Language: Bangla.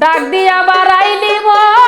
ডাক দিয়া বাড়াইলি মন